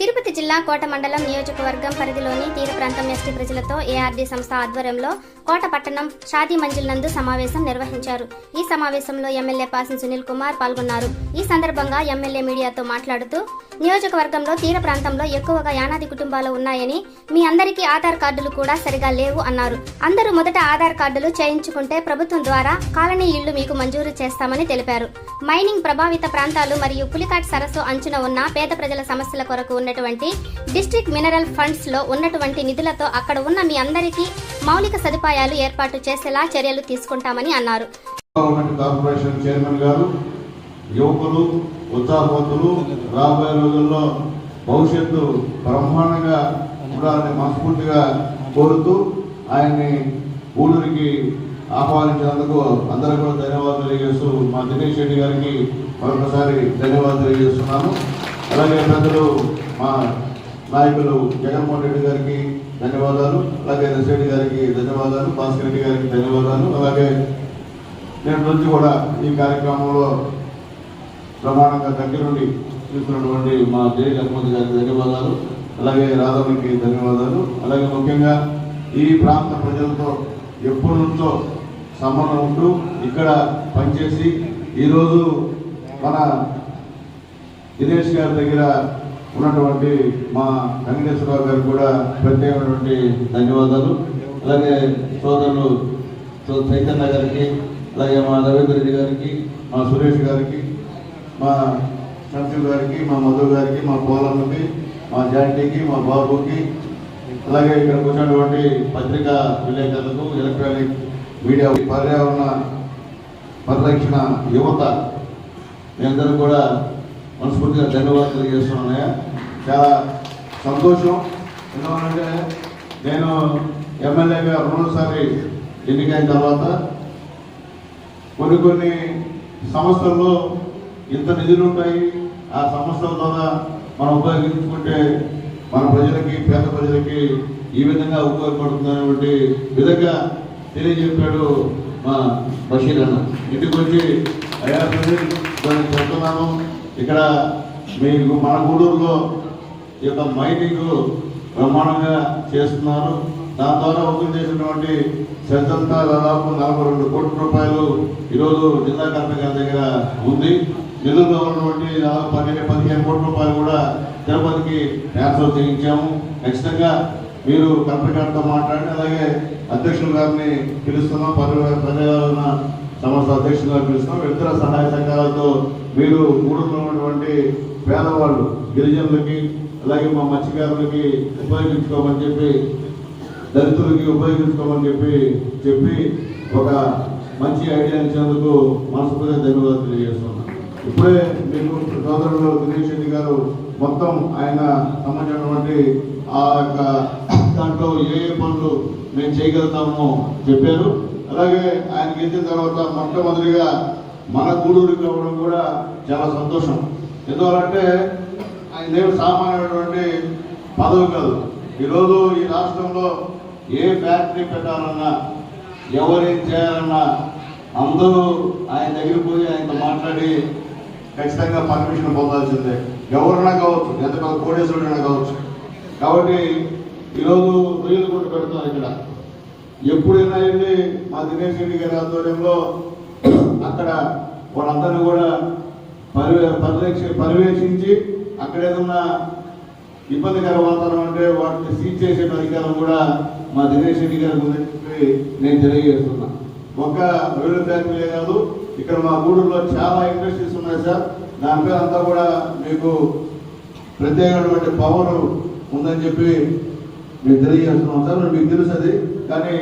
తిరుపతి జిల్లా కోట మండలం నియోజకవర్గం పరిధిలోని తీర ప్రాంతం ఎస్టీ ప్రజలతో ఏఆర్డీ సంస్థ ఆధ్వర్యంలో కోట పట్టణం షాదీ మంజిల్ నందు సమావేశం నిర్వహించారు. ఈ సమావేశంలో ఎమ్మెల్యే పాసిన్ సునీల్ కుమార్ పాల్గొన్నారు. ఈ సందర్భంగా ఎమ్మెల్యే మీడియాతో మాట్లాడుతూ నియోజకవర్గంలో తీర ప్రాంతంలో ఎక్కువగా యానాది కుటుంబాలు ఉన్నాయని మీ అందరికీ ఆధార్ కార్డులు కూడా సరిగా లేవు అన్నారు. అందరూ మొదట ఆధార్ కార్డులు చేయించుకుంటే ప్రభుత్వం ద్వారా కాలనీ ఇళ్ళు మీకు మంజూరు చేస్తామని తెలిపారు. మైనింగ్ ప్రభావిత ప్రాంతాలు మరియు పులికాట్ సరస్సు అంచున ఉన్న పేద ప్రజల సమస్యల కొరకు ఉన్నటువంటి డిస్ట్రిక్ట్ మినరల్ ఫండ్స్లో ఉన్నటువంటి నిధులతో అక్కడ ఉన్న మీ అందరికీ మౌలిక సదుపాయాలు ఏర్పాటు చేసేలా చర్యలు తీసుకుంటామని అన్నారు. కార్పొరేషన్ చైర్మన్ గారు యువకులు ఉత్సాహవంతులు రాబోయే రోజుల్లో భవిష్యత్తు బ్రహ్మాండంగా ఉండాలని మనస్ఫూర్తిగా కోరుతూ ఆయన్ని ఊళ్ళూరికి ఆహ్వానించినందుకు అందరూ కూడా ధన్యవాదాలు తెలియజేస్తూ మా దినేష్ రెడ్డి గారికి మరొకసారి ధన్యవాదాలు తెలియజేస్తున్నాను. అలాగే పెద్దలు మా నాయకులు జగన్మోహన్ రెడ్డి గారికి ధన్యవాదాలు అలాగే రెడ్డి గారికి ధన్యవాదాలు భాస్కర్ రెడ్డి గారికి ధన్యవాదాలు అలాగే నేను నుంచి కూడా ఈ కార్యక్రమంలో ప్రమాణంగా దగ్గర నుండి చూస్తున్నటువంటి మా జయ లక్ష్మణ్ గారికి ధన్యవాదాలు అలాగే రాధవనికి ధన్యవాదాలు అలాగే ముఖ్యంగా ఈ ప్రాంత ప్రజలతో ఎప్పటి నుంచో సంబంధం ఉంటూ ఇక్కడ పనిచేసి ఈరోజు మన దినేష్ గారి దగ్గర ఉన్నటువంటి మా వెంకటేశ్వరరావు గారు కూడా ప్రత్యేకమైనటువంటి ధన్యవాదాలు. అలాగే సోదరులు సో- చైతన్య గారికి అలాగే మా రవీంద్ర రెడ్డి గారికి మా సురేష్ గారికి మా సంశీల్ గారికి మా మధు గారికి మా పోలమ్మకి మా జాంటీకి మా బాబుకి అలాగే ఇక్కడ కూర్చున్నటువంటి పత్రికా విలేకరులకు ఎలక్ట్రానిక్ మీడియా పర్యావరణ పరిరక్షణ యువత మీ అందరూ కూడా మనస్ఫూర్తిగా ధన్యవాదాలు తెలియజేస్తున్నాయా చాలా సంతోషం. ఎందుకంటే నేను ఎమ్మెల్యేగా రెండోసారి ఎన్నికైన తర్వాత కొన్ని కొన్ని సంస్థల్లో ఇంత నిధులు ఉంటాయి. ఆ సంస్థల ద్వారా మనం ఉపయోగించుకుంటే మన ప్రజలకి పేద ప్రజలకి ఈ విధంగా ఉపయోగపడుతుంది అనేటువంటి విధంగా తెలియజెప్పాడు మా బషీర్ అన్న. ఇంటికి వచ్చి అయ్యా ప్రజలు దాన్ని చెప్తున్నాను. ఇక్కడ మీకు మన గూడూరులో ఈ యొక్క మైనింగ్ బ్రహ్మాండంగా చేస్తున్నారు. దాని ద్వారా ఓపెన్ చేసినటువంటి శ్రద్ధంతా దాదాపు నలభై రెండు కోట్ల రూపాయలు ఈరోజు జిల్లా కలెక్టర్ గారి దగ్గర ఉంది. నిధుల్లో ఉన్నటువంటి దాదాపు పదిహేను పదిహేను కోట్ల రూపాయలు కూడా తిరుపతికి ట్రాన్స్ఫర్ చేయించాము. ఖచ్చితంగా మీరు కలెక్టర్ గారితో మాట్లాడి అలాగే అధ్యక్షులు గారిని పిలుస్తున్నాం. పర్య- పర్యావరణ సంస్థ అధ్యక్షులుగా గారిని పిలుస్తున్నాం. ఇతర సహాయ సంఘాలతో మీరు గూడూరులో ఉన్నటువంటి పేదవాళ్ళు గిరిజనులకి అలాగే మా మత్స్యకారులకి ఉపయోగించుకోమని చెప్పి దళితులకి ఉపయోగించుకోమని చెప్పి చెప్పి ఒక మంచి ఐడియా ఇచ్చినందుకు మనస్ఫూర్తిగా ధన్యవాదాలు తెలియజేస్తున్నాను ఇప్పుడే మీకు సోదరుడు దినేష్ రెడ్డి గారు మొత్తం ఆయన సంబంధించినటువంటి ఆ యొక్క దాంట్లో ఏ ఏ పనులు మేము చేయగలుగుతామో చెప్పారు. అలాగే ఆయన గెలిచిన తర్వాత మొట్టమొదటిగా మన గూడూరికి రావడం కూడా చాలా సంతోషం. ఎందువల్లంటే ఆయన ఏమి సామాన్యమైనటువంటి పదవి కాదు. ఈరోజు ఈ రాష్ట్రంలో ఏ ఫ్యాక్టరీ పెట్టాలన్నా ఎవరేం చేయాలన్నా అందరూ ఆయన దగ్గర పోయి ఆయనతో మాట్లాడి ఖచ్చితంగా పర్మిషన్ పొందాల్సిందే. ఎవరైనా కావచ్చు ఎంత పెద్ద కోటేశ్వరుడైనా కావచ్చు. కాబట్టి ఈరోజు రొయ్యలు కూడా పెడుతున్నారు ఇక్కడ. ఎప్పుడైనా వెళ్ళి మా దినేష్ రెడ్డి గారి ఆధ్వర్యంలో అక్కడ వాళ్ళందరినీ కూడా పరివే పరిరక్ష పర్యవేక్షించి అక్కడ ఏదన్నా ఇబ్బందికర వాతావరణం అంటే వాటిని సీజ్ చేసే అధికారం కూడా మా దినేష్ రెడ్డి గారికి ఉందని చెప్పి నేను తెలియజేస్తున్నా. ఒక్క రైల్వే ఫ్యాక్టరీలే కాదు ఇక్కడ మా గూడూరులో చాలా ఇండస్ట్రీస్ ఉన్నాయి సార్. దానిపై అంతా కూడా మీకు ప్రత్యేకమైనటువంటి పవర్ ఉందని చెప్పి మేము తెలియజేస్తున్నాం సార్. మీకు తెలుసు అది. కానీ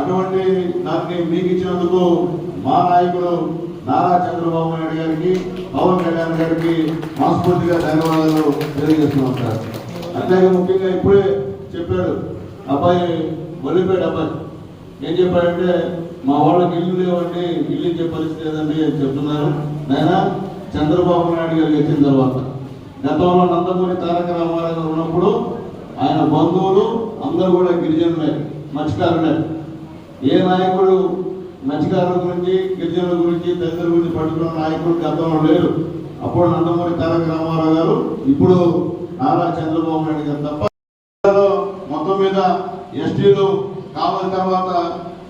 అటువంటి దాన్ని మీకు ఇచ్చినందుకు మా నాయకుడు నారా చంద్రబాబు నాయుడు గారికి పవన్ కళ్యాణ్ గారికి మనస్ఫూర్తిగా ధన్యవాదాలు తెలియజేస్తున్నాం సార్. అట్లాగే ముఖ్యంగా ఇప్పుడే చెప్పాడు అబ్బాయి వదిలిపోయాడు అబ్బాయి. ఏం చెప్పాడంటే మా వాళ్ళకి ఇల్లు లేవండి ఇల్లు ఇచ్చే పరిస్థితి లేదండి అని చెప్తున్నారు. నాయన చంద్రబాబు నాయుడు గారు వచ్చిన తర్వాత గతంలో నందమూరి తారక రామారావు గారు ఉన్నప్పుడు ఆయన బంధువులు అందరూ కూడా గిరిజనులే. మత్స్యకారులే ఏ నాయకుడు మత్స్యకారుల గురించి గిరిజనుల గురించి దళితుల గురించి పట్టుకున్న నాయకుడు గతంలో లేరు. అప్పుడు నందమూరి తారక రామారావు గారు ఇప్పుడు నారా చంద్రబాబు నాయుడు గారు తప్ప మొత్తం మీద ఎస్టీలు కావాలి తర్వాత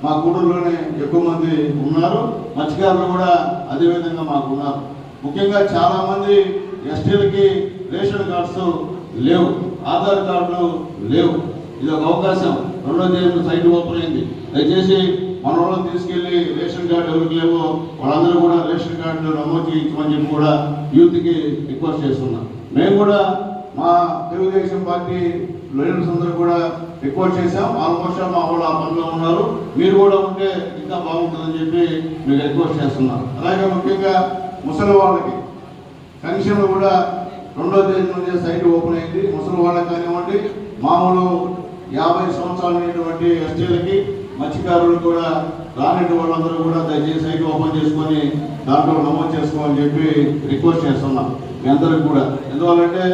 మా గూడూరులోనే ఎక్కువ మంది ఉన్నారు. మత్స్యకారులు కూడా అదే విధంగా మాకు ఉన్నారు. ముఖ్యంగా చాలా మంది ఎస్టీలకి రేషన్ కార్డ్స్ లేవు ఆధార్ కార్డులు లేవు. ఇది ఒక అవకాశం. రెండో తేదీ సైట్ ఓపెన్ అయింది. దయచేసి మన వాళ్ళని తీసుకెళ్ళి రేషన్ కార్డు ఎవరికి లేవో వాళ్ళందరూ కూడా రేషన్ కార్డు నమోదు చేయించమని చెప్పి కూడా యూత్కి రిక్వెస్ట్ చేస్తున్నాం. మేము కూడా మా తెలుగుదేశం పార్టీ లీడర్స్ అందరూ కూడా రిక్వెస్ట్ చేశాం. ఆల్మోస్ట్ మా వాళ్ళు ఆ పనిలో ఉన్నారు. మీరు కూడా ఉంటే ఇంకా బాగుంటుందని చెప్పి మీకు రిక్వెస్ట్ చేస్తున్నాం. అలాగే ముఖ్యంగా ముసలి వాళ్ళకి కనీసం కూడా రెండో తేదీ నుండి సైట్ ఓపెన్ అయింది. ముసలి వాళ్ళకి కానివ్వండి మామూలు యాభై సంవత్సరాలు అయినటువంటి ఎస్టీలకి మత్స్యకారులు కూడా రానటువంటి వాళ్ళందరూ కూడా దయచేసి సైట్ ఓపెన్ చేసుకొని దాంట్లో నమోదు చేసుకోమని చెప్పి రిక్వెస్ట్ చేస్తున్నాం మీ అందరికి కూడా. ఎందువల్లంటే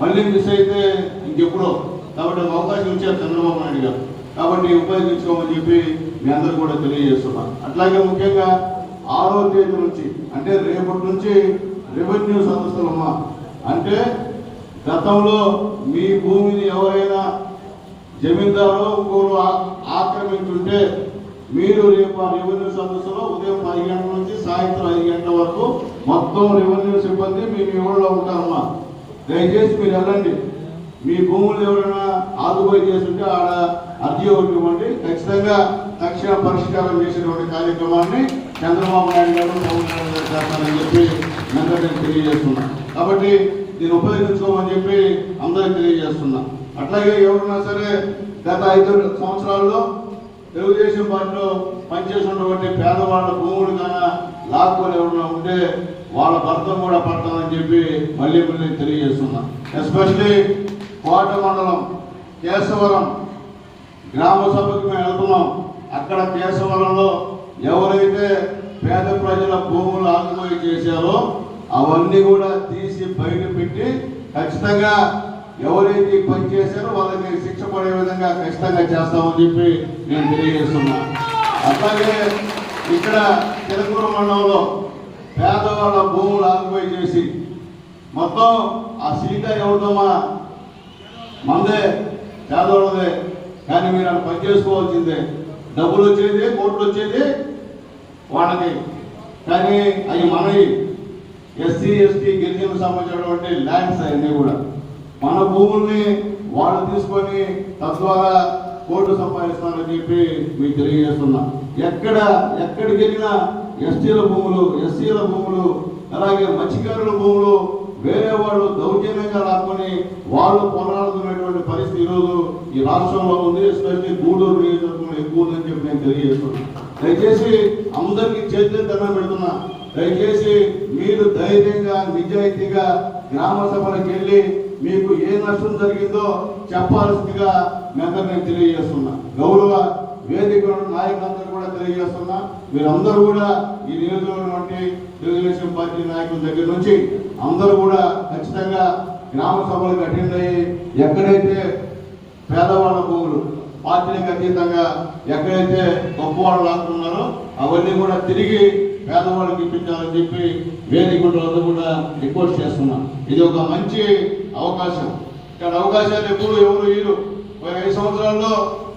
మళ్ళీ మిస్ అయితే ఇంకెప్పుడో కాబట్టి అవకాశం ఇచ్చారు చంద్రబాబు నాయుడు గారు. కాబట్టి ఉపయోగించుకోమని చెప్పి మీ అందరు కూడా తెలియజేస్తున్నాం. అట్లాగే ముఖ్యంగా ఆరో తేదీ నుంచి అంటే రేపటి నుంచి రెవెన్యూ సంస్థలమ్మా. అంటే గతంలో మీ భూమిని ఎవరైనా జమీందారు ఇంకోరు ఆక్రమించుంటే మీరు రేపు ఆ రెవెన్యూ సదస్సులో ఉదయం పది గంటల నుంచి సాయంత్రం ఐదు గంటల వరకు మొత్తం రెవెన్యూ సిబ్బంది మీ మీ ఉంటారమ్మా. దయచేసి మీరు వెళ్ళండి. మీ భూములు ఎవరైనా ఆదుబోయి చేస్తుంటే ఆడ అర్జీ ఒకటి ఇవ్వండి. ఖచ్చితంగా తక్షణ పరిష్కారం చేసేటువంటి కార్యక్రమాన్ని చంద్రబాబు నాయుడు గారు చేస్తారని చెప్పి మీ అందరికీ తెలియజేస్తున్నా. కాబట్టి దీన్ని ఉపయోగించుకోమని చెప్పి అందరికి తెలియజేస్తున్నా. అట్లాగే ఎవరైనా సరే గత ఐదు సంవత్సరాల్లో తెలుగుదేశం పార్టీలో పనిచేసినటువంటి పేదవాళ్ళ భూములు కానీ లాక్కొని ఎవరైనా ఉంటే వాళ్ళ భర్తం కూడా పడతామని చెప్పి మళ్ళీ మళ్ళీ తెలియజేస్తున్నా. ఎస్పెషలీ కోట మండలం కేశవరం గ్రామ సభకు మేము వెళ్తున్నాం. అక్కడ కేశవరంలో ఎవరైతే పేద ప్రజల భూములు ఆత్మహత్య చేశారో అవన్నీ కూడా తీసి బయట పెట్టి ఖచ్చితంగా ఎవరైతే పని చేశారో వాళ్ళకి శిక్ష పడే విధంగా ఖచ్చితంగా చేస్తామని చెప్పి నేను తెలియజేస్తున్నా. అట్లాగే ఇక్కడ తిరుపూరు మండలంలో పేదవాళ్ళ భూములు ఆకుపోయి చేసి మొత్తం ఆ సీత ఎవరిదమ్మా మందే పేదవాళ్ళదే. కానీ మీరు అక్కడ పని చేసుకోవాల్సిందే. డబ్బులు వచ్చేది కోట్లు వచ్చేది వాళ్ళకి. కానీ అవి మనవి. ఎస్సీ ఎస్టీ గిరిజన సంబంధించినటువంటి ల్యాండ్స్ అన్నీ కూడా. మన భూముల్ని వాళ్ళు తీసుకొని తద్వారా కోర్టు సంపాదిస్తారని చెప్పి మీకు తెలియజేస్తున్నా. ఎక్కడ ఎక్కడికి వెళ్ళినా ఎస్టీల భూములు ఎస్సీల భూములు అలాగే మత్స్యకారుల భూములు వేరే వాళ్ళు దౌర్జన్యంగా లాక్కొని వాళ్ళు పోరాడుతున్నటువంటి పరిస్థితి ఈరోజు ఈ రాష్ట్రంలో ఉంది. ఎస్పెషల్లీ గూడూరు నియోజకవర్గంలో ఎక్కువ ఉందని చెప్పి నేను తెలియజేస్తున్నాను దయచేసి అందరికీ చేతులు దండం పెడుతున్నా. దయచేసి మీరు ధైర్యంగా నిజాయితీగా గ్రామ సభలకు వెళ్ళి మీకు ఏ నష్టం జరిగిందో చెప్పాల్సిందిగా మీ నేను తెలియజేస్తున్నా. గౌరవ వేదిక నాయకులందరూ కూడా తెలియజేస్తున్నా. మీరందరూ కూడా ఈ నియోజకవర్గం తెలుగుదేశం పార్టీ నాయకుల దగ్గర నుంచి అందరూ కూడా ఖచ్చితంగా గ్రామ సభలకు అటెండ్ అయ్యి ఎక్కడైతే పేదవాళ్ళ భూములు పార్టీలకు అతీతంగా ఎక్కడైతే గొప్పవాళ్ళు లాక్కున్నారో అవన్నీ కూడా తిరిగి పేదవాళ్ళకి ఇప్పించాలని చెప్పి వేదికలు కూడా రిక్వెస్ట్ చేస్తున్నాం. ఇది ఒక మంచి అవకాశం. ఇక్కడ అవకాశాలు ఎప్పుడు ఎవరు వీరు ఐదు సంవత్సరాల్లో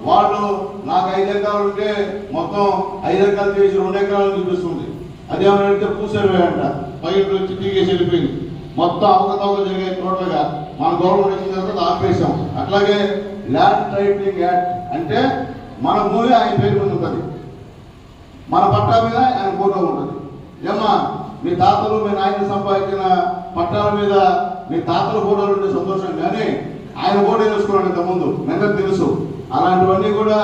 వాళ్ళు నాకు ఐదు ఎకరాలు ఉంటే మొత్తం ఐదు ఎకరాలు చేసి రెండు ఎకరాలు చూపిస్తుంది. అదేమనంటే పూసర్వే అంట పైకి వచ్చి తిరిగేసి వెళ్ళిపోయింది. మొత్తం అవకతవక జరిగాయి టోటల్గా. మన గవర్నమెంట్ వచ్చిన తర్వాత ఆపేశాం. అట్లాగే ల్యాండ్ టైటిలింగ్ యాక్ట్ అంటే మన భూమి ఆయన పేరు మీద ఉంటుంది. మన పట్టా మీద ఆయన ఫోటో ఉంటుంది. ఏమ్మా మీ తాతలు మీ నాయన సంపాదించిన పట్టాల మీద మీ తాతల ఫోటోలు ఉంటే సంతోషం కానీ ఆయన ఫోటో వేసుకున్నాడు ఇంతకుముందు అందరికి తెలుసు. అలాంటివన్నీ కూడా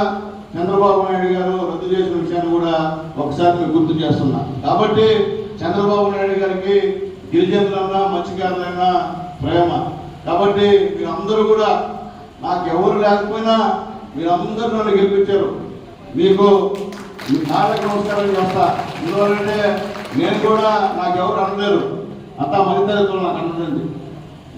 చంద్రబాబు నాయుడు గారు రద్దు చేసిన విషయాన్ని కూడా ఒకసారి మీకు గుర్తు చేస్తున్నా. కాబట్టి చంద్రబాబు నాయుడు గారికి గిరిజనులైనా మత్స్యకారులైనా ప్రేమ. కాబట్టి మీరందరూ కూడా నాకు ఎవరు లేకపోయినా మీరందరూ నన్ను గెలిపించారు. మీకు మీ కాళ్ళకి నమస్కారం చేస్తా. ఎందువల్లంటే నేను కూడా నాకు ఎవరు అనలేరు అంతా మరింత నాకు అనలేదు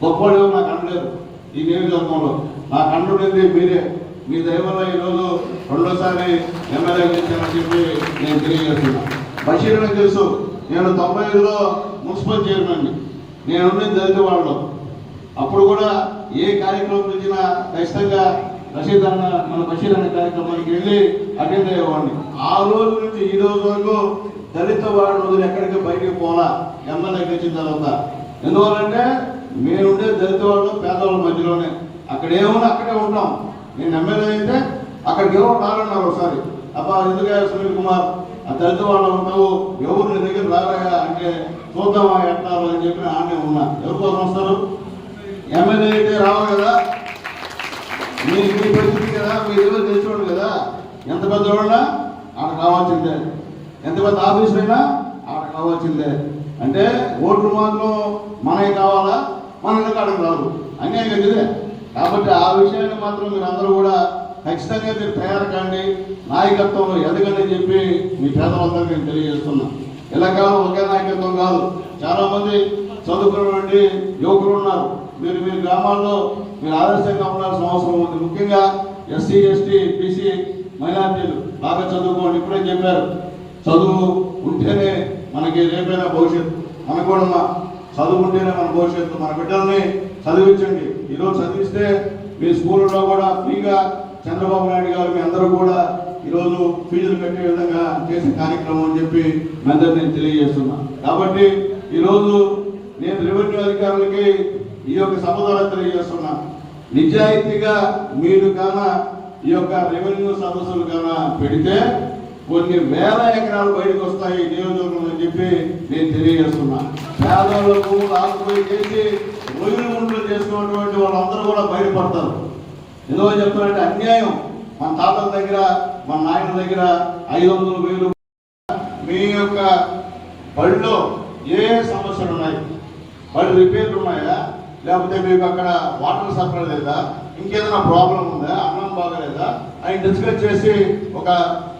గొప్పవాడు ఎవరు నాకు అనలేదు. ఈ నియోజకవర్గంలో నాకు అంటుండేది మీరే. మీ దయవల్ల ఈరోజు రెండోసారి ఎమ్మెల్యే గెలిచానని చెప్పి నేను తెలియజేస్తున్నా. బషీర్ నాకు తెలుసు. నేను తొంభై ఐదులో మున్సిపల్ చైర్మన్ నేను ఉండేది దళిత వాళ్ళు అప్పుడు కూడా ఏ కార్యక్రమం పిలిచినా ఖచ్చితంగా రషీద్ అన్న మన బషీర్ అనే కార్యక్రమానికి వెళ్ళి అటెండ్ అయ్యేవాడిని. ఆ రోజు నుంచి ఈ రోజు వరకు దళిత వాడిని వదిలి ఎక్కడికి బయటికి పోలా. ఎమ్మెల్యే గెలిచిన తర్వాత. ఎందువల్లంటే మేముండే దళిత వాళ్ళు పేదవాళ్ళ మధ్యలోనే. అక్కడ ఏమున్నా అక్కడే ఉంటాం. నేను ఎమ్మెల్యే అయితే అక్కడికి ఎవరు రారన్నారు ఒకసారి. అబ్బా ఎందుకే సునీల్ కుమార్? ఆ దళిత వాళ్ళు ఉంటావు ఎవరు నీ దగ్గర రారగా అంటే చూద్దామా ఎట్టారు అని చెప్పి ఆనే ఉన్నా. ఎవరి కోసం వస్తారు? ఎమ్మెల్యే అయితే రావు కదా? మీరు మీ పరిస్థితి కదా? మీరు ఎవరు తెలుసుకోండి కదా? ఎంత పెద్దవాళ్ళ ఆడ కావాల్సిందే. ఎంత పెద్ద ఆఫీసులైనా అయినా ఆడ కావాల్సిందే. అంటే ఓట్లు మాత్రం మనకి కావాలా? మన కాడకు రాదు. అన్యాయం కదా కాబట్టి ఆ విషయాన్ని మాత్రం మీరు అందరూ కూడా ఖచ్చితంగా మీరు తయారు కాండి. నాయకత్వంలో ఎదగని చెప్పి మీ పేదలందరికీ నేను తెలియజేస్తున్నా. ఇలా కాలం ఒకే నాయకత్వం కాదు. చాలామంది చదువుకున్నటువంటి యువకులు ఉన్నారు. మీరు మీ గ్రామాల్లో మీరు ఆదర్శంగా ఉండాల్సిన అవసరం ఉంది. ముఖ్యంగా ఎస్సీ ఎస్టీ బీసీ మైనార్టీలు బాగా చదువుకోండి. ఇప్పుడే చెప్పారు. చదువు ఉంటేనే మనకి రేపైనా భవిష్యత్తు మనకు చదువు ఉంటేనే మన భవిష్యత్తు. మన బిడ్డల్ని చదివించండి. ఈరోజు చదివిస్తే మీ స్కూళ్ళలో కూడా ఫ్రీగా చంద్రబాబు నాయుడు గారు మీ అందరూ కూడా ఈరోజు ఫీజులు కట్టే విధంగా చేసే కార్యక్రమం అని చెప్పి మీ అందరికీ నేను తెలియజేస్తున్నా. కాబట్టి ఈరోజు నేను రెవెన్యూ అధికారులకి ఈ యొక్క సభ ద్వారా తెలియజేస్తున్నా. నిజాయితీగా మీరు కాన ఈ యొక్క రెవెన్యూ సదస్సులు కాన పెడితే కొన్ని వేల ఎకరాలు బయటకు వస్తాయి నియోజకవర్గం అని చెప్పి నేను తెలియజేస్తున్నా. పేదలకు రాకపోయి చేసి రొయ్యలు ముందులు చేసుకున్నటువంటి వాళ్ళందరూ కూడా బయటపడతారు. ఎందుకో చెప్తానంటే అన్యాయం. మన తాతల దగ్గర మన నాయన దగ్గర ఐదు వందలు వేలు మీ యొక్క బడిలో ఏ సమస్యలు ఉన్నాయి? బడి రిపేర్లు ఉన్నాయా? లేకపోతే మీకు అక్కడ వాటర్ సప్లై లేదా? ఇంకేదైనా ప్రాబ్లం ఉందా? అన్నం బాగలేదా? అని డిస్కస్ చేసి ఒక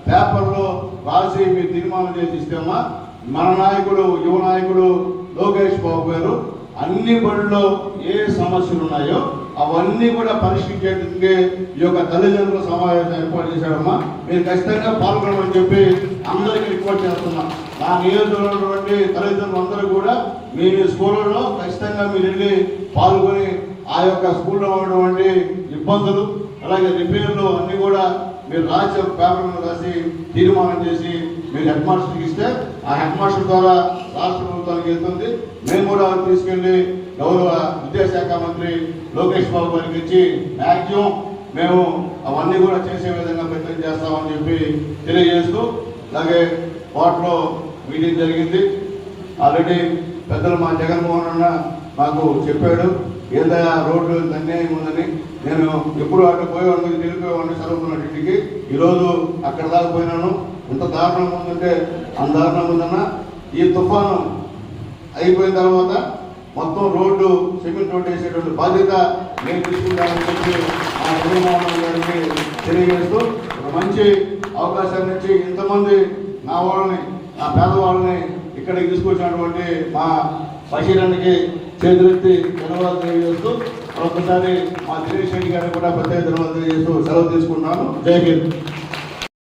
పేపర్లో రాసి మీరు తీర్మానం చేసి ఇస్తేమా మన నాయకుడు యువ నాయకుడు లోకేష్ బాబు గారు అన్ని బడుల్లో ఏ సమస్యలు ఉన్నాయో అవన్నీ కూడా పరిష్కరించేందుకే ఈ యొక్క తల్లిదండ్రుల సమావేశం ఏర్పాటు చేశాడమ్మా. మీరు ఖచ్చితంగా పాల్గొనమని చెప్పి అందరికీ రిపోర్ట్ చేస్తున్నా. నా నియోజకవర్గంలో తల్లిదండ్రులు కూడా మీ స్కూళ్ళలో ఖచ్చితంగా మీరు వెళ్ళి పాల్గొని ఆ యొక్క స్కూల్లో ఉన్నటువంటి ఇబ్బందులు అలాగే రిపేర్లు అన్నీ కూడా మీరు రాసే పేపర్లు రాసి తీర్మానం చేసి మీరు హెడ్ మాస్టర్కి ఇస్తే ఆ హెడ్ మాస్టర్ ద్వారా రాష్ట్ర ప్రభుత్వానికి వెళ్తుంది. మేము కూడా తీసుకెళ్ళి గౌరవ విద్యాశాఖ మంత్రి లోకేష్ బాబు గారికి ఇచ్చి మ్యాక్సిమం మేము అవన్నీ కూడా చేసే విధంగా ప్రయత్నం చేస్తామని చెప్పి తెలియజేస్తూ అలాగే కోర్టులో మీటింగ్ జరిగింది. ఆల్రెడీ పెద్దలు మా జగన్మోహన్ అన్న మాకు చెప్పాడు. ఏదైనా రోడ్డు ఇంత అన్యాయం ఉందని నేను ఎప్పుడు అక్కడ పోయేవాడిని వెళ్ళిపోయేవాడిని చదువుకున్నటికి ఈరోజు అక్కడ దాకా పోయినాను. ఎంత దారుణం ఉందంటే అంత దారుణం ఉందన్న ఈ తుఫాను అయిపోయిన తర్వాత మొత్తం రోడ్డు సిమెంట్ రోడ్డు వేసేటువంటి బాధ్యత నేను తీసుకుంటానని చెప్పి మా జగన్మోహన్ గారికి తెలియజేస్తూ మంచి అవకాశాన్ని ఇచ్చి ఇంతమంది నా వాళ్ళని నా పేదవాళ్ళని ఇక్కడికి తీసుకొచ్చినటువంటి మా బషీరానికి చేతులెత్తి ధన్యవాదాలు తెలియజేస్తూ మరొకసారి మా దినేష్ రెడ్డి గారికి కూడా ప్రత్యేక ధన్యవాదాలు చేస్తూ సెలవు తీసుకుంటున్నాను. జై హింద్.